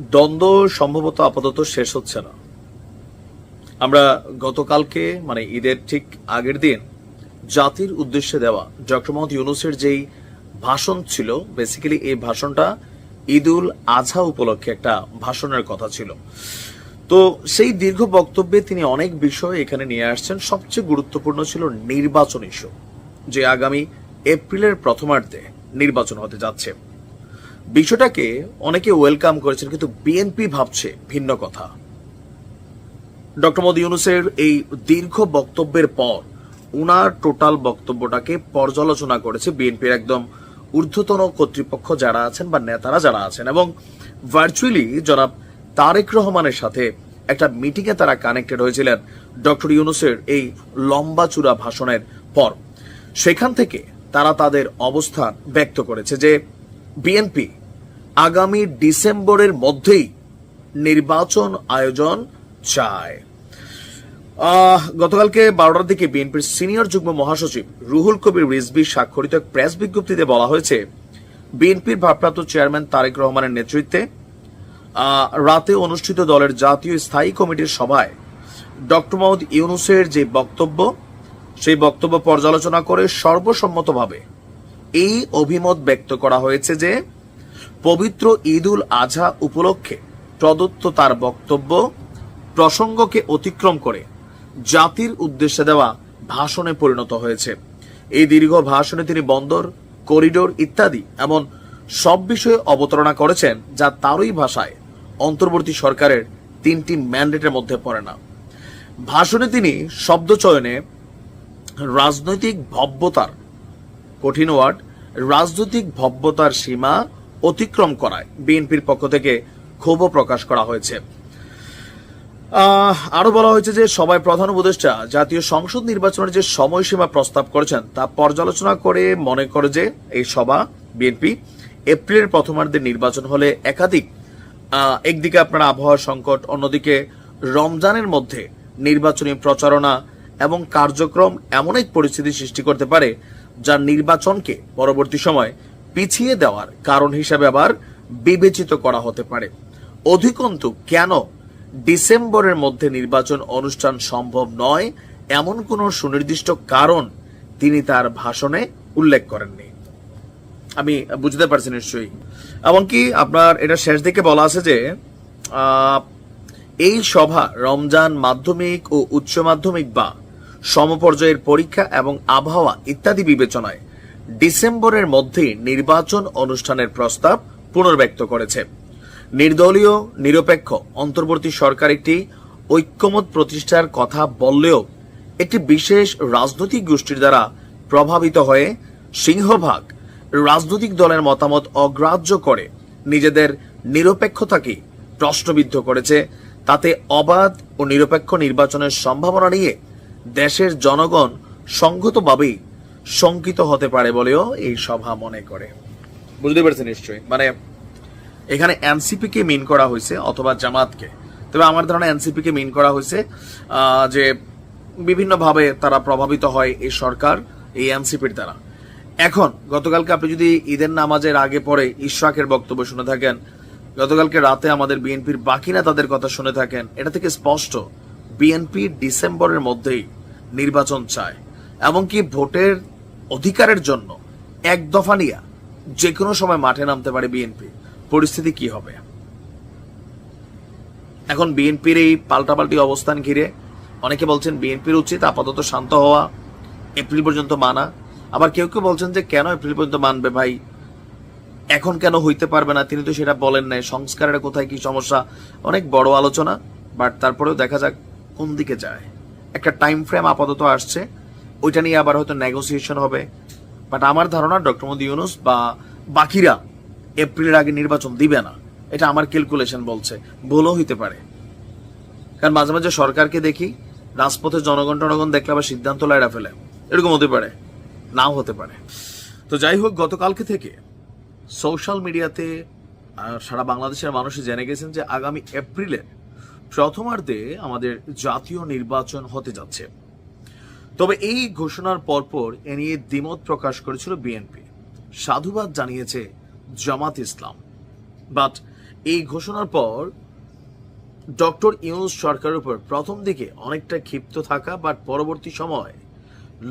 দ্বন্দ্ব সম্ভবত আপাতত শেষ হচ্ছে না। আমরা গতকালকে মানে ঈদের ঠিক আগের দিন, জাতির উদ্দেশ্যে দেওয়া ডক্টর মোহাম্মদ ইউনুসের যেই ভাষণ ছিল বেসিক্যালি এই ভাষণটা ঈদুল আজহা উপলক্ষে একটা ভাষণের কথা ছিল। তো সেই দীর্ঘ বক্তব্যে তিনি অনেক বিষয় এখানে নিয়ে আসছেন। সবচেয়ে গুরুত্বপূর্ণ ছিল নির্বাচন ইস্যু যে আগামী এপ্রিলের প্রথমার্ধে নির্বাচন হতে যাচ্ছে। বিষয়টাকে অনেকে ওয়েলকাম করেছেন, কিন্তু বিএনপি ভাবছে ভিন্ন কথা। ডক্টর মোদী ইউনুসের এই দীর্ঘ বক্তব্যের পর উনার টোটাল বক্তব্যটাকে পর্যালোচনা করেছে বিএনপির একদম ঊর্ধ্বতন কর্তৃপক্ষ যারা আছেন বা নেতারা যারা আছেন এবং ভার্চুয়ালি জনাব তারেক রহমানের সাথে একটা মিটিংয়ে তারা কানেক্টেড হয়েছিলেন ডক্টর ইউনুসের এই লম্বা চূড়া ভাষণের পর। সেখান থেকে তারা তাদের অবস্থান ব্যক্ত করেছে যে বিএনপি আগামী ডিসেম্বরের মধ্যেই নির্বাচন আয়োজন চায়। গতকালকে বারোটার দিকে বিএনপির সিনিয়র যুগ্ম মহাসচিব রুহুল কবির রিজবি স্বাক্ষরিত এক প্রেস বিজ্ঞপ্তিতে বলা হয়েছে, বিএনপির ভারপ্রাপ্ত চেয়ারম্যান তারেক রহমানের নেতৃত্বে রাতে অনুষ্ঠিত দলের জাতীয় স্থায়ী কমিটির সভায় ডক্টর মোহাম্মদ ইউনুসের যে বক্তব্য, সেই বক্তব্য পর্যালোচনা করে সর্বসম্মতভাবে এই অভিমত ব্যক্ত করা হয়েছে যে পবিত্র ঈদুল আজহা উপলক্ষে প্রদত্ত তার বক্তব্য, প্রসঙ্গকে অতিক্রম করে জাতির উদ্দেশ্যে দেওয়া ভাষণে পরিণত হয়েছে। এই দীর্ঘ ভাষণে তিনি বন্দর, করিডোর ইত্যাদি এমন সব বিষয়ে অবতারণা করেছেন যা তারই ভাষায় অন্তর্বর্তী সরকারের তিনটি ম্যান্ডেটের মধ্যে পড়ে না। ভাষণে তিনি শব্দ চয়নে রাজনৈতিক ভব্যতার কঠিন ওয়ার্ড, রাজনৈতিক ভব্যতার সীমা অতিক্রম করায়। বিএনপির পক্ষ থেকে ক্ষোভও প্রকাশ করা হয়েছে। আরও বলা হয়েছে যে সবাই প্রধান উপদেষ্টা জাতীয় সংসদ নির্বাচনের যে সময়সীমা প্রস্তাব করেছেন, তা পর্যালোচনা করে মনে করে যে এই সভা বিএনপি এপ্রিলের প্রথমার্ধে নির্বাচন হলে একাধিক একদিকে আপনার আবহাওয়া সংকট, অন্যদিকে রমজানের মধ্যে নির্বাচনী প্রচারণা এবং কার্যক্রম এমন এক পরিস্থিতি সৃষ্টি করতে পারে যা নির্বাচনকে পরবর্তী সময় পিছিয়ে দেওয়ার কারণ হিসাবে আবার বিবেচিত করা হতে পারে। অধিকন্তু, কেন ডিসেম্বরের মধ্যে নির্বাচন অনুষ্ঠান সম্ভব নয় এমন কোনো সুনির্দিষ্ট কারণ তিনি তার ভাষণে উল্লেখ করেননি। আমি বুঝতে পারছি নিশ্চয়ই। এমনকি আপনার এটা শেষ দিকে বলা আছে যে এই সভা রমজান মাধ্যমিক ও উচ্চ মাধ্যমিক বা সমপর্যায়ের পরীক্ষা এবং আবহাওয়া ইত্যাদি বিবেচনায় ডিসেম্বরের মধ্যে নির্বাচন অনুষ্ঠানের প্রস্তাব পুনর্ব্যক্ত করেছে। নির্দলীয়, নিরপেক্ষ, অন্তর্বর্তী সরকার একটি ঐক্যমত প্রতিষ্ঠার কথা বললেও একটি বিশেষ রাজনৈতিক গোষ্ঠীর দ্বারা প্রভাবিত হয়ে সিংহভাগ রাজনৈতিক দলের মতামত অগ্রাহ্য করে নিজেদের নিরপেক্ষতাকে প্রশ্নবিদ্ধ করেছে। তাতে অবাধ ও নিরপেক্ষ নির্বাচনের সম্ভাবনা নিয়ে দেশের জনগণ সংগতভাবেই শঙ্কিত হতে পারে বলেও এই সভা মনে করে। বুঝতে পারছেন নিশ্চয়ই। মানে এখানে এনসিপি কে মিন করা হয়েছে অথবা জামাতকে। তবে আমার ধারণা এনসিপি কে মিন করা হয়েছে যে বিভিন্নভাবে তারা প্রভাবিত হয় এই সরকার এই এনসিপির দ্বারা। এখন গতকালকে আপনি যদি ঈদের নামাজের আগে পরে ইশরাকের বক্তব্য শুনে থাকেন গতকালকে রাতে আমাদের বিএনপির বাকি নেতাদের কথা শুনে থাকেন এটা থেকে স্পষ্ট বিএনপি ডিসেম্বরের মধ্যেই নির্বাচন চায়। এমনকি ভোটের অধিকারের জন্য এক দফা নিয়ে যে কোনো সময় মাঠে নামতে পারে বিএনপি পরিস্থিতি কি হবে? এখন বিএনপির এই পাল্টাপাল্টি অবস্থান ঘিরে অনেকে বলছেন বিএনপির উচিত আপাতত শান্ত হওয়া এপ্রিল পর্যন্ত মানা। আবার কেউ কেউ বলছেন যে কেন এপ্রিল পর্যন্ত মানবে ভাই? এখন কেন হইতে পারবে না? তিনি তো সেটা বলেন নাই। সংস্কারের কোথায় কি সমস্যা? অনেক বড় আলোচনা, বাট তারপরেও দেখা যাক কোন দিকে যায়। একটা টাইম ফ্রেম আপাতত আসছে। ওইটা নিয়ে আবার হয়তো নেগোসিয়েশন হবে। বাট আমার ধারণা ডক্টর মোদী ইউনুস বা বাকিরা এপ্রিলের আগে নির্বাচন দিবে না। এটা আমার ক্যালকুলেশন বলছে। ভুলও হইতে পারে। কারণ মাঝে মাঝে সরকারকে দেখি রাজপথে জনগণ টনগণ দেখলে আবার সিদ্ধান্ত লাইরা ফেলে। এরকম হতে পারে। নাও হতে পারে। তো যাই হোক, গতকালকে থেকে সোশ্যাল মিডিয়াতে সারা বাংলাদেশের মানুষই জেনে গেছেন যে আগামী এপ্রিলের প্রথমার্ধে আমাদের জাতীয় নির্বাচন হতে যাচ্ছে। তবে এই ঘোষণার পরপর এ নিয়ে দ্বিমত প্রকাশ করেছিল বিএনপি সাধুবাদ জানিয়েছে জামাত ইসলাম। বাট এই ঘোষণার পর ডক্টর ইউনুস সরকারের উপর প্রথম দিকে অনেকটা ক্ষিপ্ত থাকা বাট পরবর্তী সময়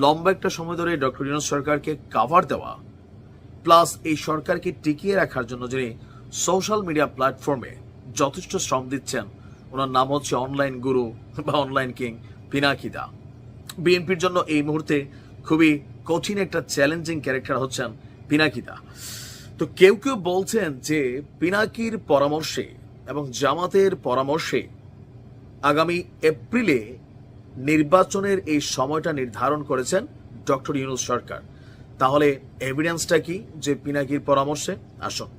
লম্বা একটা সময় ধরে ডক্টর ইউনুস সরকারকে কাভার দেওয়া প্লাস এই সরকারকে টিকিয়ে রাখার জন্য যিনি সোশ্যাল মিডিয়া প্ল্যাটফর্মে যথেষ্ট শ্রম দিচ্ছেন, ওনার নাম হচ্ছে অনলাইন গুরু বা অনলাইন কিং পিনাকিদা। বিএনপির জন্য এই মুহূর্তে খুবই কঠিন একটা চ্যালেঞ্জিং ক্যারেক্টার হচ্ছেন পিনাকিদা তো কেউ কেউ বলছেন যে পিনাকির পরামর্শে এবং জামাতের পরামর্শে আগামী এপ্রিলে নির্বাচনের এই সময়টা নির্ধারণ করেছেন ডক্টর ইউনুস সরকার। তাহলে এভিডেন্সটা কি যে পিনাকির পরামর্শে? আসুন।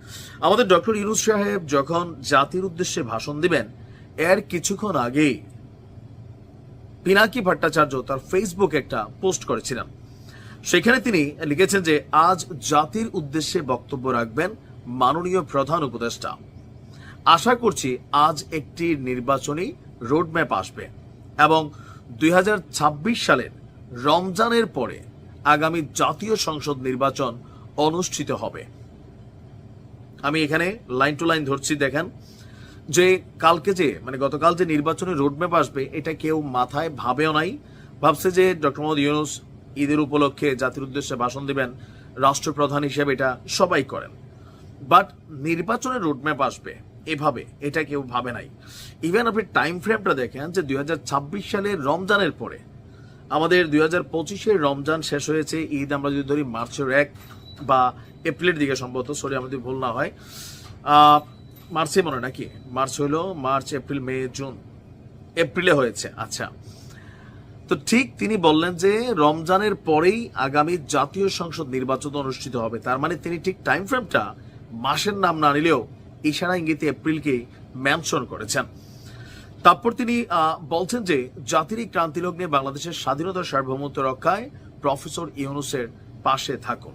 আমাদের ডক্টর ইউনুস সাহেব যখন জাতির উদ্দেশ্যে ভাষণ দিবেন, এর কিছুক্ষণ আগেই পিনাকি ভট্টাচার্য তার ফেসবুক একটা পোস্ট করেছিলেন। সেখানে তিনি লিখেছেন যে, আজ জাতির উদ্দেশ্যে বক্তব্য রাখবেন মাননীয় প্রধান উপদেষ্টা। আশা করছি আজ একটি নির্বাচনী রোডম্যাপ আসবে এবং দুই হাজার ছাব্বিশ সালের রমজানের পরে আগামী জাতীয় সংসদ নির্বাচন অনুষ্ঠিত হবে। আমি এখানে লাইন টু লাইন ধরছি, দেখেন। যে কালকে যে মানে গতকাল যে নির্বাচনী রোডম্যাপ আসবে, এটা কেউ মাথায় ভাবেও নাই। ভাবছে যে ডক্টর মোহাম্মদ ইউনুস ঈদের উপলক্ষে জাতির উদ্দেশ্যে ভাষণ দেবেন, রাষ্ট্রপ্রধান হিসেবে এটা সবাই করেন। বাট নির্বাচনের রোডম্যাপ আসবে এভাবে, এটা কেউ ভাবে নাই। ইভেন আপনি টাইম ফ্রেমটা দেখেন যে দুই হাজার ছাব্বিশ সালের রমজানের পরে, আমাদের দুই হাজার পঁচিশের রমজান শেষ হয়েছে, ঈদ আমরা যদি ধরি মার্চের এক বা এপ্রিলের দিকে সম্ভবত, সরি আমাদের ভুল না হয়। মার্চে মনে নাকি? মার্চ হলো মার্চ, এপ্রিল, মে, জুন। এপ্রিলে হয়েছে আচ্ছা। তো ঠিক তিনি বললেন যে রমজানের পরেই আগামী জাতীয় সংসদ নির্বাচন অনুষ্ঠিত হবে। তার মানে তিনি ঠিক টাইম ফ্রেমটা মাসের নাম না নিলেও ইশারা ইঙ্গিতে এপ্রিলকে মেনশন করেছেন। তারপর তিনি বলছেন যে জাতির এই ক্রান্তি লগ্নে বাংলাদেশের স্বাধীনতা সার্বভৌমত্ব রক্ষায় প্রফেসর ইউনুসের পাশে থাকুন।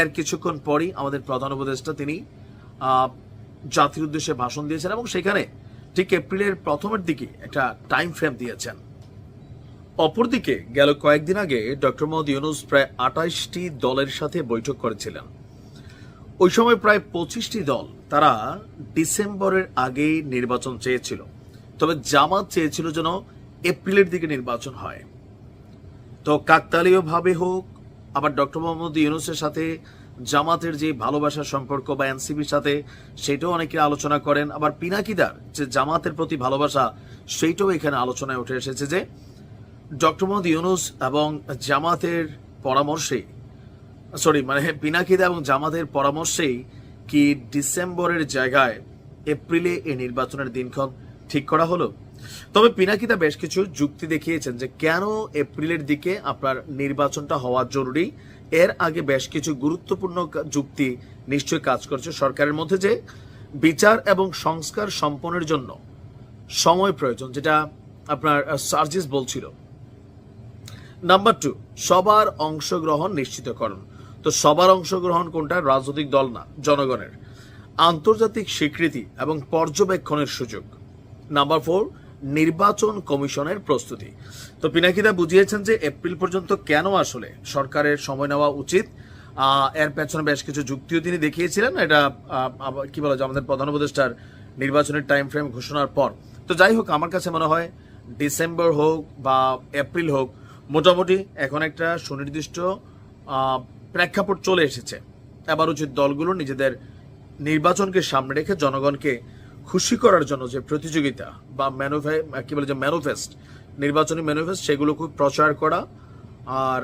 এর কিছুক্ষণ পরই আমাদের প্রধান উপদেষ্টা তিনি জাতির উদ্দেশ্যে ভাষণ দিয়েছেন এবং সেখানে ঠিক এপ্রিলের প্রথমের দিকে একটা টাইম ফ্রেম দিয়েছেন। অপরদিকে গেল কয়েকদিন আগে ডক্টর মোহাম্মদ ইউনুস প্রায় আঠাশটি দলের সাথে বৈঠক করেছিলেন। ওই সময় প্রায় পঁচিশটি দল তারা ডিসেম্বরের আগেই নির্বাচন চেয়েছিল। তবে জামাত চেয়েছিল যেন এপ্রিলের দিকে নির্বাচন হয়। তো কাকতালীয় ভাবে হোক, আবার ডক্টর মোহাম্মদ ইউনুসের সাথে জামাতের যে ভালোবাসার সম্পর্ক বা এনসিপির সাথে সেটাও অনেকে আলোচনা করেন। আবার পিনাকিদার যে জামাতের প্রতি ভালোবাসা, সেইটাও এখানে আলোচনায় উঠে এসেছে যে ডক্টর মোহাম্মদ ইউনুস এবং জামাতের পরামর্শে, সরি মানে পিনাকিদা এবং জামাতের পরামর্শেই কি ডিসেম্বরের জায়গায় এপ্রিলে এই নির্বাচনের দিনক্ষণ ঠিক করা হলো? তবে পিনাকিদা বেশ কিছু যুক্তি দেখিয়েছেন যে কেন এপ্রিলের দিকে আপনার নির্বাচনটা হওয়া জরুরি এর আগে বেশ কিছু গুরুত্বপূর্ণ যুক্তি নিশ্চয়ই কাজ করছে সরকারের মধ্যে যে বিচার এবং সংস্কার সম্পন্নের জন্য সময় প্রয়োজন, যেটা আপনার সার্জিস বলছিল। নাম্বার টু সবার অংশগ্রহণ নিশ্চিতকরণ। তো সবার অংশগ্রহণ কোনটা? রাজনৈতিক দল না, জনগণের। আন্তর্জাতিক স্বীকৃতি এবং পর্যবেক্ষণের সুযোগ। নাম্বার ফোর নির্বাচন কমিশনের প্রস্তুতি। তো পিনাকিদা বুঝিয়েছেন যে এপ্রিল পর্যন্ত কেন আসলে সরকারের সময় নেওয়া উচিত। এর পেছনে বেশ কিছু যুক্তিও তিনি দেখিয়েছিলেন। এটা কি বলা যায়, আমাদের প্রধান উপদেষ্টার নির্বাচনের টাইম ফ্রেম ঘোষণার পর। তো যাই হোক, আমার কাছে মনে হয় ডিসেম্বর হোক বা এপ্রিল হোক, মোটামুটি এখন একটা সুনির্দিষ্ট প্রেক্ষাপট চলে এসেছে। এবার উচিত দলগুলো নিজেদের নির্বাচনকে সামনে রেখে জনগণকে খুশি করার জন্য যে প্রতিযোগিতা বা ম্যানোফে কী বলে যে ম্যানোফেস্ট নির্বাচনী ম্যানোফেস্ট সেগুলো খুব প্রচার করা আর